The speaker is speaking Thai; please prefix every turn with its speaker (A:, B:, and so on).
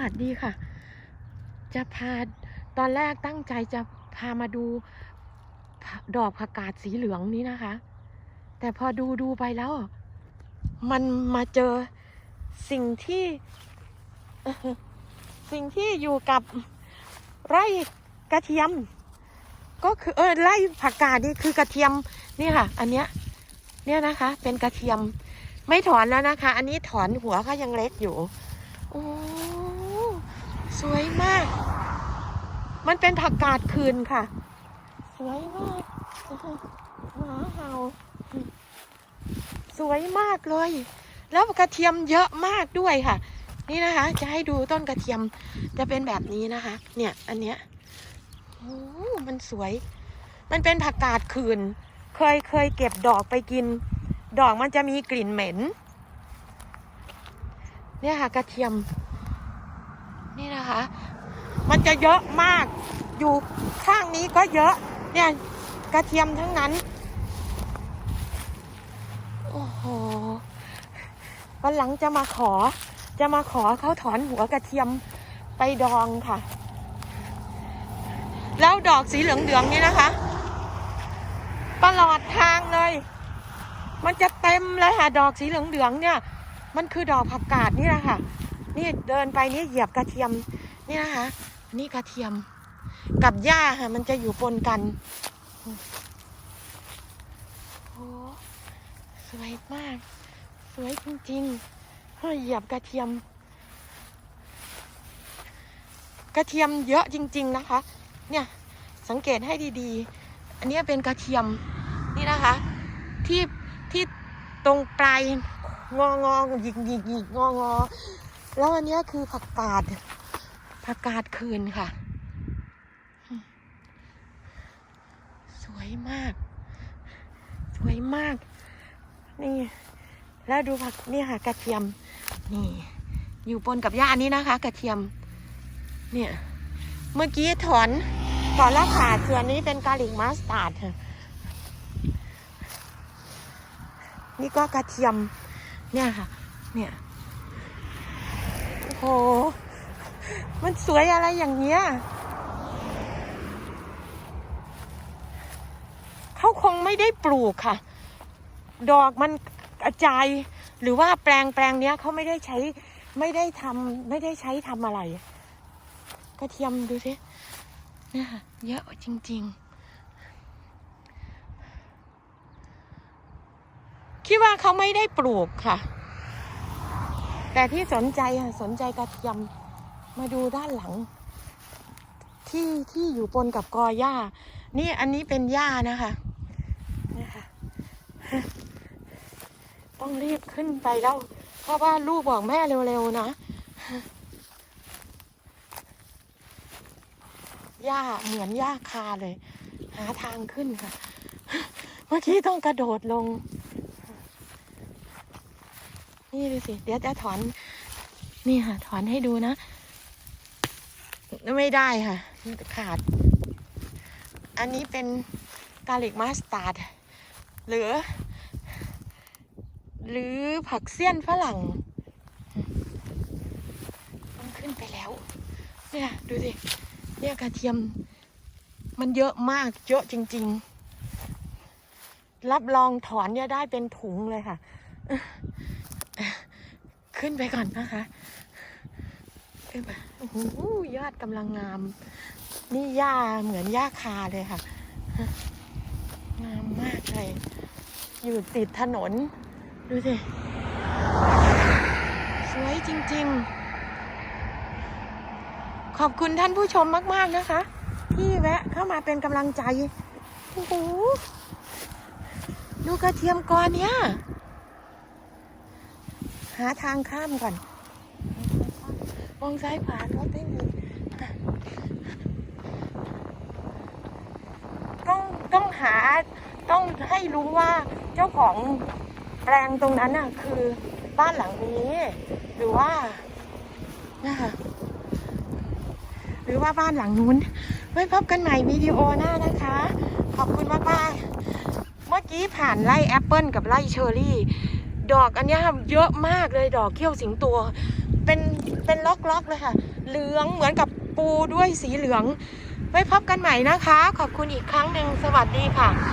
A: วัสดีค่ะ จะพาตอนแรกตั้งใจจะพามาดูดอกผักกาดสีเหลืองนี้นะคะ แต่พอดูดูไปแล้ว มันมาเจอสิ่งที่ สิ่งที่อยู่กับไร่กระเทียม ก็คือเออไร่ผักกาดนี่คือกระเทียมนี่ค่ะ อันเนี้ยเนี่ยนะคะ เป็นกระเทียมไม่ถอนแล้วนะคะ อันนี้ถอนหัวก็ยังเล็กอยู่โอ้ สวยมาก มันเป็นผักกาดคืนค่ะ สวยมากหมาเห่าสวยมากเลย แล้วกระเทียมเยอะมากด้วยค่ะ นี่นะคะ จะให้ดูต้นกระเทียมจะเป็นแบบนี้นะคะ เนี่ย อันเนี้ยโอ้มันสวย มันเป็นผักกาดคืน เคยเคยเก็บดอกไปกิน ดอกมันจะมีกลิ่นเหม็น เนี่ยค่ะกระเทียม นี่นะคะ มันจะเยอะมาก อยู่ข้างนี้ก็เยอะ เนี่ยกระเทียมทั้งนั้น โอ้โห วันหลังจะมาขอ จะมาขอเขาถอนหัวกระเทียมไปดองค่ะ แล้วดอกสีเหลืองๆนี่นะคะ ตลอดทางเลย มันจะเต็มเลยค่ะ ดอกสีเหลืองๆเนี่ย มันคือดอกผักกาดนี่แหละค่ะ นี่เดินไปนี่เหยียบกระเทียมนี่นะคะนี่กระเทียม กับหญ้าค่ะ มันจะอยู่ปนกันโอ้สวยมาก สวยจริงๆเฮ้ยเหยียบกระเทียม กระเทียมเยอะจริง ๆนะคะ เนี่ยสังเกตให้ดีๆ อันนี้เป็นกระเทียมนี่นะคะ ที่ที่ตรงปลายงองอหยิกหยิกหยิกงองอ แล้วอันนี้คือผักกาด ผักกาดคืนค่ะ สวยมาก สวยมาก นี่ แล้วดูผักนี่ค่ะ กระเทียม นี่ อยู่ปนกับหญ้านี้นะคะ กระเทียม เนี่ย เมื่อกี้ถอนถอนแล้วขาดส่วนนี้เป็นกาลิกมัสตาร์ดนี่ก็กระเทียม เนี่ยค่ะ เนี่ย โอ้โห มันสวยอะไรอย่างเงี้ยเขาคงไม่ได้ปลูกค่ะ ดอกมันกระจาย หรือว่าแปลงแปลงเนี้ยเขาไม่ได้ใช้ไม่ได้ทำไม่ได้ใช้ทำอะไร กระเทียมดูสิเนี่ยค่ะเยอะจริง ๆคิดว่าเขาไม่ได้ปลูกค่ะ แต่ที่สนใจอะสนใจกระเทียมมาดูด้านหลัง ที่ที่อยู่ปนกับกอหญ้า นี่อันนี้เป็นหญ้านะคะนี่ค่ะต้องรีบขึ้นไปแล้ว เพราะว่าลูกบอกแม่เร็วๆนะหญ้าเหมือนหญ้าคาเลย หาทางขึ้นค่ะ เมื่อกี้ต้องกระโดดลง นี่ดูสิเดี๋ยวจะถอน นี่ค่ะ ถอนให้ดูนะ ไม่ได้ค่ะ ขาด อันนี้เป็นกาลิกมัสตาร์ดหรือ หรือผักเสี้ยนฝรั่งมันขึ้นไปแล้ว เนี่ย ดูสิเนี่ยกระเทียม มันเยอะมากเยอะจริง ๆ รับรองถอนเนี่ยได้เป็นถุงเลยค่ะ ขึ้นไปก่อนนะคะ ขึ้นไปโอ้โหยอดกำลังงาม นี่หญ้าเหมือนหญ้าคาเลยค่ะ งามมากเลย อยู่ติดถนน ดูสิ สวยจริง ๆ ขอบคุณท่านผู้ชมมาก ๆ นะคะ ที่แวะเข้ามาเป็นกำลังใจ โอ้โห ดูกระเทียมกอเนี้ย หาทางข้ามก่อนมองซ้ายขวารถไม่มีต้องต้องหาต้องให้รู้ว่าเจ้าของแปลงตรงนั้นน่ะ คือบ้านหลังนี้ หรือว่านะคะหรือว่าบ้านหลังนู้น ไว้พบกันใหม่วิดีโอหน้านะคะ ขอบคุณมากมากๆเมื่อกี้ผ่านไร่แอปเปิลกับไร่เชอร์รี่ ดอกอันนี้เยอะมากเลยดอกเขี้ยวสิงตัว เป็นเป็นล็อกๆเลยค่ะ เหลืองเหมือนกับปูด้วยสีเหลือง ไว้พบกันใหม่นะคะ ขอบคุณอีกครั้งหนึ่งสวัสดีค่ะ